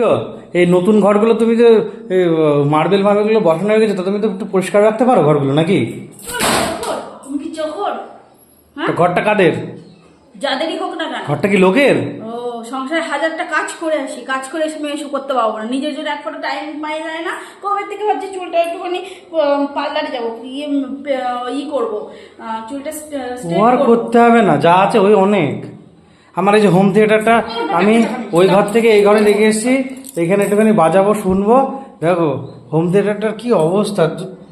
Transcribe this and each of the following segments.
গো? এই নতুন ঘরগুলো তুমি যে মার্বেল মার্বেলগুলো বসানো হয়ে গেছে তো তুমি তো একটু পরিষ্কার রাখতে পারো ঘরগুলো নাকি? তুমি কি চোখর? তো হ্যাঁ ঘরটা কাদের? যাদেরই হোক না কেন। ঘরটা কি লোকের? ও সংসারে হাজারটা কাজ করে আসি কাজ করে এসে মেয়ে করতে পারব না। নিজের জন্য এক ফোটা টাইম পাই যায় না। কবে থেকে ভাবছি চুলটা একটুখানি পার্লারে যাব ইয়ে ই করব। চুলটা করতে হবে না যা আছে ওই অনেক। আমার এই যে হোম থিয়েটারটা আমি ওই ঘর থেকে এই ঘরে রেখে এসেছি। এখানে একটুখানি বাজাবো, শুনব। দেখো হোম থিয়েটারটার কি অবস্থা?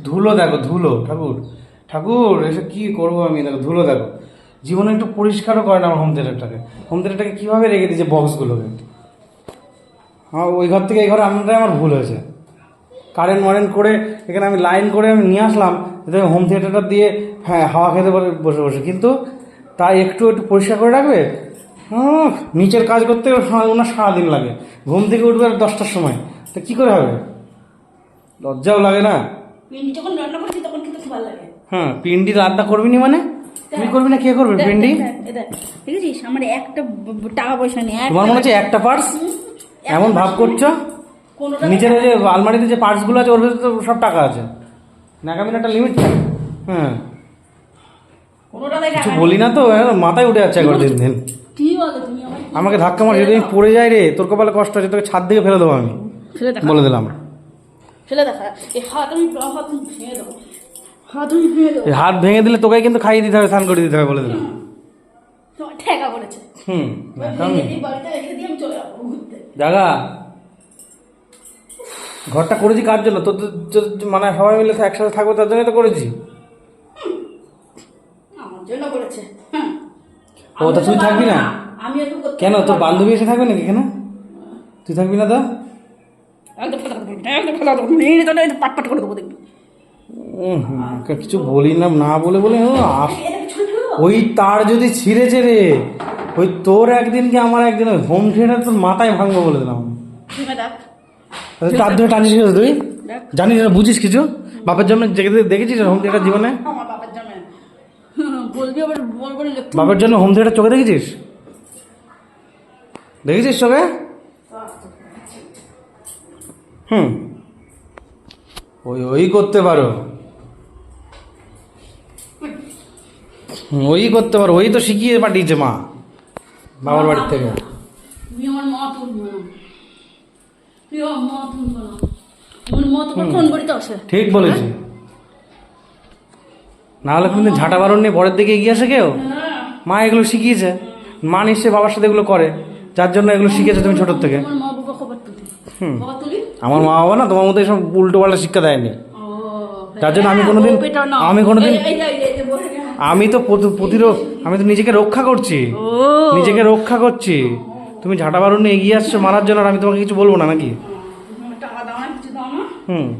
ধুলো দেখো, ধুলো, ঠাকুর। ঠাকুর এসব কি করব আমি? দেখো, ধুলো দেখো। জীবনে একটু পরিষ্কারও করে না আমার হোম থিয়েটারটাকে হোম থিয়েটারটাকে কীভাবে রেখে দিয়েছে বক্সগুলোকে হ্যাঁ ওই ঘর থেকে এই ঘরে আনাটাই আমার ভুল হয়েছে। কারেন্ট মারেন্ট করে এখানে আমি লাইন করে আমি নিয়ে আসলাম যাতে হোম থিয়েটারটা দিয়ে হ্যাঁ হাওয়া খেতে পারে বসে বসে। কিন্তু তাই একটু একটু পরিষ্কার করে রাখবে? নিচের কাজ করতে ওনার সারাদিন লাগে। ঘুম থেকে উঠবে আর দশটার সময়। তো কী করে হবে? লজ্জাও লাগে না? যখন রান্না করছি তখন কিন্তু ভালো লাগে। হ্যাঁ পিন্ডি রান্না করবি নি মানে? তুই করবি না কে করবে পিন্ডি? দেখেছিস? আমার একটা টাকা পয়সা নেই তোমার মনে হচ্ছে একটা পার্স এমন ভাব করছ? নিচের যে আলমারিতে যে পার্টসগুলো আছে ওর ভেতরে তো সব টাকা আছে। নাকামির একটা লিমিট থাকে। হ্যাঁ। কিছু বলি না তো মাথায় উঠে যাচ্ছে একবার দিন দিন। কি বলো তুমি আমাকে ধাক্কা মার যদি আমি পড়ে যাই রে তোর কপালে কষ্ট আছে তোকে ছাদ দিকে ফেলে দেবো আমি। ফেলে দেখা। বলে দিলাম। ফেলে দেখা। এই হাত আমি হাত ভেঙে দেবো। হাত আমি ভেঙে দেবো। হাত ভেঙে দিলে তোকে কিন্তু খাইয়ে দিতে হবে স্নান করে দিতে হবে বলে দিলাম। ঠেকা হুম জাগা। ঘরটা করেছি কার জন্য? তোর তো- মানে সবাই মিলে একসাথে থাকব তার জন্যই তো করেছি। আমার জন্য করেছে। হুম। ও, তা তুই থাকবি না? আমি কেন তোর বান্ধবী এসে থাকবে নাকি এখানে? তুই থাকবি না তো? কিছু বলি না না বলে বলে? ওই তার যদি ছিঁড়েছে রে ওই তোর একদিন কি আমার একদিন ওই হোম থিয়েটার তোর মাথায় ভাঙবো বলে দিলাম। তার ধরে টানিস তুই? জানিস না বুঝিস কিছু? বাপের জন্য দেখেছিস হোম থিয়েটার জীবনে আমার বাবার জন্য হুম, বলবি আবার বলে লিখতে বাপের জন্য হোম থিয়েটার চোখে দেখেছিস? দেখেছিস চোখে? হুম। ওই ওই করতে পারো। ওই করতে পারো। ওই তো শিখিয়ে পাঠিয়েছে মা বাবার বাড়ির থেকে। তুমি আমার মা তুলবো না। আমার মা তুলবো না। আমার মা তো কোন বাড়িতে আসে? ঠিক বলেছি। না হলে কোনদিন ঝাঁটা বারণ নিয়ে পরের দিকে এগিয়ে আসে কেউ? মা এগুলো শিখিয়েছে। মা নিশ্চয়ই বাবার সাথে এগুলো করে। যার জন্য এগুলো শিখেছো তুমি ছোটোর থেকে। আমার মা বাবা হুম। আমার মা বাবা না তোমার মতো এসব উল্টো পাল্টা শিক্ষা দেয়নি। তার জন্য আমি কোনোদিন-। আমি কোনোদিন-। আমি তো প্রতি- প্রতিরোধ আমি তো নিজেকে রক্ষা করছি। নিজেকে রক্ষা করছি। তুমি ঝাঁটা বারণ নিয়ে এগিয়ে আসছো মারার জন্য আর আমি তোমাকে কিছু বলব না নাকি? হুম।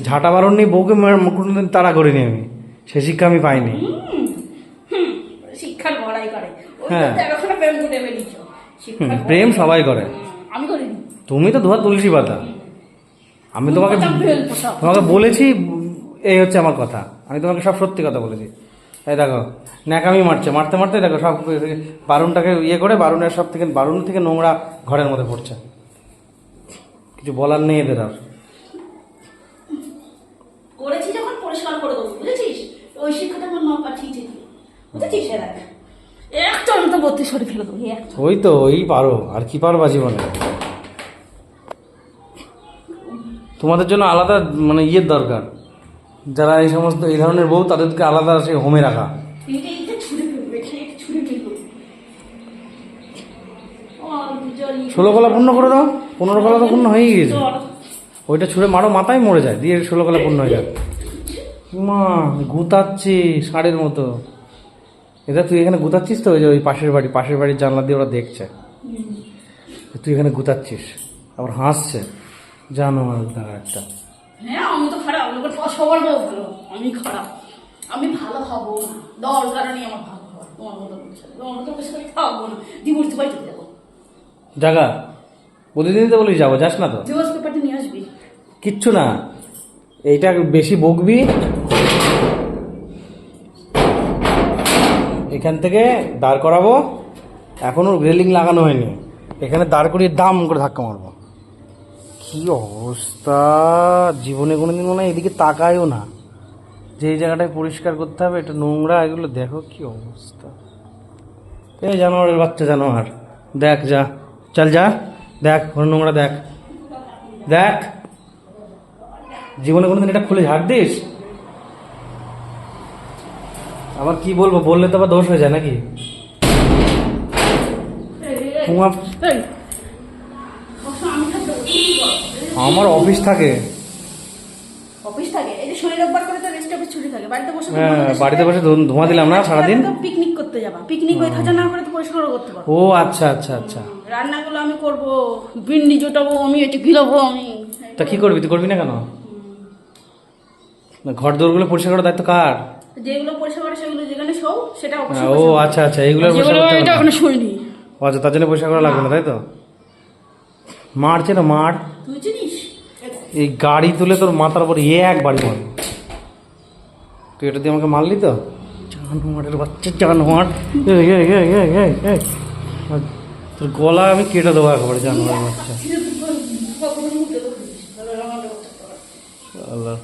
ঝাঁটা বারণ নিয়ে বউকে কোনোদিন তাড়া করিনি আমি। সে শিক্ষা আমি পাইনি। শিক্ষার বড়াই করে। হ্যাঁ। প্রেম করে বেরিয়েছো হুম, প্রেম সবাই করে। আমি করিনি। তুমি তো ধোয়া তুলসী পাতা। আমি তোমাকে। তোমাকে বলেছি এই হচ্ছে আমার কথা। আমি তোমাকে সব সত্যি কথা বলেছি। এই দেখো ন্যাকামি মারছে। মারতে মারতে দেখো সব বারুনটাকে ইয়ে করে বারুনের সব থেকে বারুন থেকে নোংরা ঘরের মধ্যে পড়ছে। কিছু বলার নেই এদের আর। করেছি যখন পরিষ্কার করে দেবো ওই শিক্ষাটা আমার মা পাঠিয়েছে বুঝেছিস দেখ একটা বত্রিশ করে ফেলে দেবো ওই তো ওই পারো আর কি পারবা জীবনে? তোমাদের জন্য আলাদা মানে ইয়ের দরকার। যারা এই সমস্ত এই ধরনের বউ তাদেরকে আলাদা সে হোমে রাখা। ষোলো কলা পূর্ণ করে দাও। পনেরো কলা তো পূর্ণ হয়েই গেছে। ওইটা ছুঁড়ে মারো মাথায় মরে যায়। দিয়ে ষোলো কলা পূর্ণ হয়ে যায় মা গুতাচ্ছি ষাঁড়ের মতো। এটা তুই এখানে গুতাচ্ছিস তো? ওই যে ওই পাশের বাড়ি পাশের বাড়ির জানলা দিয়ে ওরা দেখছে। তুই এখানে গুতাচ্ছিস আবার হাসছে। জানো তারা একটা। হ্যাঁ আমি তো খারাপ লোকের সবার ভালো। আমি খারাপ। আমি ভালো না। দরকার নেই আমার ভালো হওয়ার তোমার মতো তোমার মতো বসে আমি না। ডিভোর্স পেপার চলে যাব। জাগা প্রতিদিন তো বলিস যাব যাস না তো। ডিভোর্স পেপারটা নিয়ে আসবি। কিচ্ছু না। এইটা বেশি বকবি। এখান থেকে দাঁড় করাবো। এখনও রেলিং লাগানো হয়নি। এখানে দাঁড় করিয়ে দাম করে ধাক্কা মারবো। কি অবস্থা? জীবনে কোনোদিন মনে হয় এদিকে তাকায়ও না। যে এই জায়গাটায় পরিষ্কার করতে হবে, এটা নোংরা, এগুলো দেখো কি অবস্থা। এই জানোয়ারের বাচ্চা জানোয়ার। দেখ যা। চল যা। দেখ ওর নোংরা দেখ। দেখ। জীবনে কোনোদিন এটা খুলে ঝাড় দিস? আবার কি বলব বললে তো আবার দোষ হয়ে যায় নাকি? আমার অফিস থাকে। অফিস থাকে? এই যে শরীর একবার করে তো রেস্ট অফিস ছুটি থাকে। বাড়িতে বসে হ্যাঁ, বাড়িতে বসে ধোঁয়া দিলাম না সারাদিন? পিকনিক করতে যাবা। পিকনিক ওই থাকা না করে তো পরিষ্কার করতে পারো ও আচ্ছা আচ্ছা আচ্ছা। রান্নাগুলো আমি করব ভিন্ডি জোটাবো আমি এটি গিলাবো আমি। তা কি করবি? তুই করবি না কেন? না, ঘর দৌড়গুলো পরিষ্কার করার দায়িত্ব কার? যেগুলো পরিষ্কার সেগুলো যেখানে শোও সেটা হ্যাঁ, ও আচ্ছা আচ্ছা এইগুলো যেগুলো এটা হবে শুইনি। ও আচ্ছা তার জন্য পরিষ্কার করা লাগবে না তাই তো? মারছে না মার। তুই চিনিস? এই গাড়ি তুলে তোর মাথার উপর এ এক বাড়ি মার। তুই এটা দিয়ে আমাকে মারলি তো? জানোয়ারের বাচ্চা জানোয়ার। তোর গলা আমি কেটে দেবো একেবারে জানোয়ারের বাচ্চা। আল্লাহ